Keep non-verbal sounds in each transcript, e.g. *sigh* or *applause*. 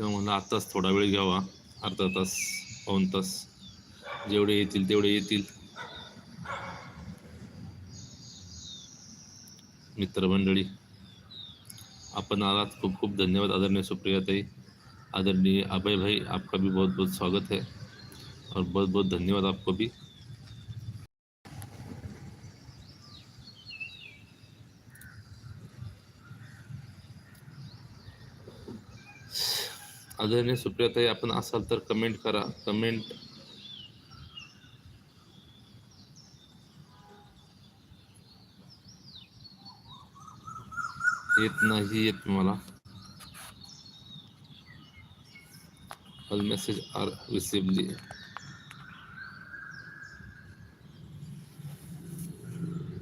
तेव्हा म्हणलं आत्ताच थोडा वेळ घ्यावा अर्धा तास पाऊण तास. जेवढे येतील तेवढे येतील. मित्रमंडळी आपण आलात. खूप खूप धन्यवाद आदरणीय सुप्रियाताई. आदरणीय अभय भाई आपका भी बहुत बहुत स्वागत है. और बहुत बहुत धन्यवाद आपको भी. आदरणीय सुप्रियाताई आपण असाल तर कमेंट करा. कमेंट येत नाही येत मला ऑल मेसेज आर रिसिव्हली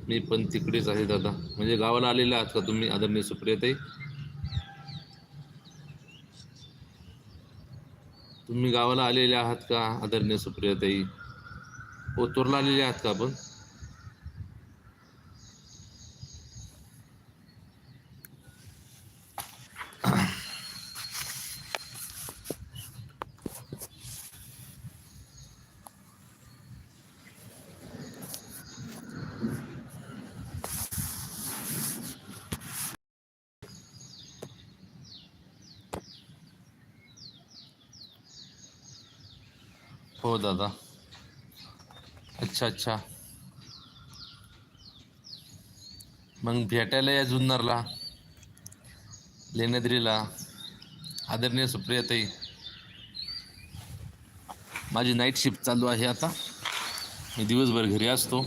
मी पण तिकडेच आहे दादा. म्हणजे गावाला आलेले आहात का तुम्ही आदरणीय सुप्रियाताई? तुम्ही गावाला आलेले आहात का आदरणीय सुप्रियाताई? हो, ओतूरला आलेले आहात का आपण? हो दादा. अच्छा अच्छा. मग भेटायला या जुन्नरला लेण्याद्रीला आदरणीय सुप्रियाताई माझी नाईट शिफ्ट चालू आहे आता. मी दिवसभर घरी असतो.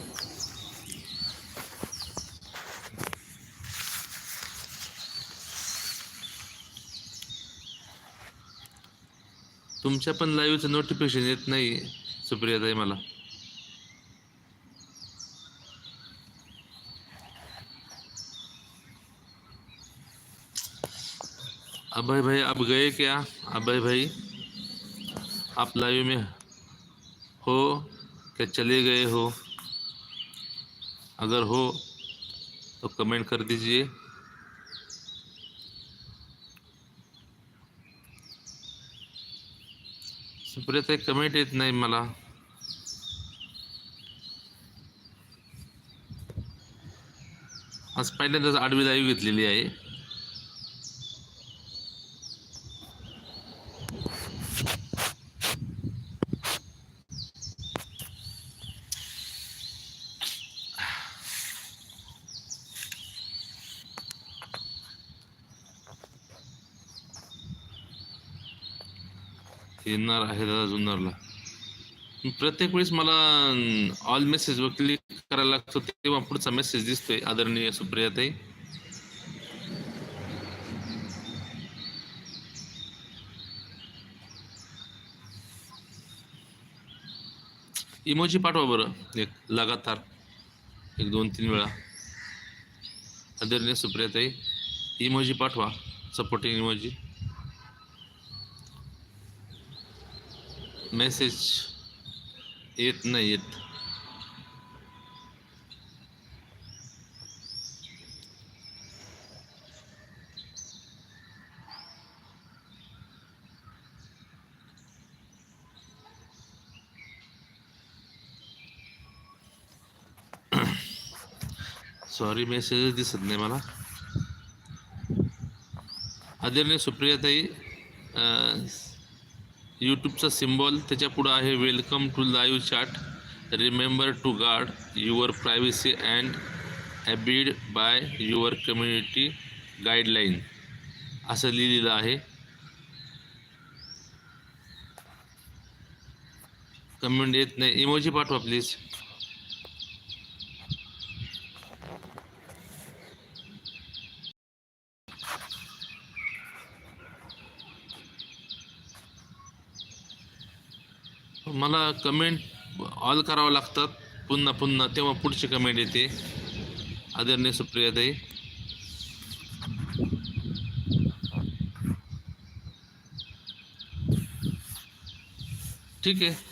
तुमच्या पण लाईव्हचं नोटिफिकेशन येत नाही सुप्रियाताई मला. अभय भाई आप गए क्या? अभय भाई आप लाइव में हो क्या? चले गए हो? अगर हो तो कमेंट कर दीजिए। सुप्रियाताई कमेंट येत नाही मला. आज पहिल्यांदाच आडवी लाईव्ह घेतलेली आहे. येणार आहे दादा जुन्नरला प्रत्येक वेळेस मला ऑल मेसेजवर क्लिक करायला लागतो तेव्हा पुढचा मेसेज दिसतोय आदरणीय सुप्रियाताई. इमोजी पाठवा बरं एक लगातार एक दोन तीन वेळा. आदरणीय सुप्रियाताई इमोजी पाठवा सपोर्टिंग इमोजी मेसेज येत नाही येत. *coughs* सॉरी मेसेज दिसत नाही मला. आदरणीय सुप्रियाताई यूट्यूबचा सिम्बॉल त्याच्या पुढं आहे welcome to live chat remember to guard your privacy and abide by your community guideline असं लिहिलेलं आहे. कमेंट येत नाही. इमोजी पाठवा प्लीज मला कमेंट ऑल करावं लागतात. पुन्हा पुन्हा तेव्हा पुढची कमेंट येते. आदरणीय सुप्रियाताई ठीक आहे.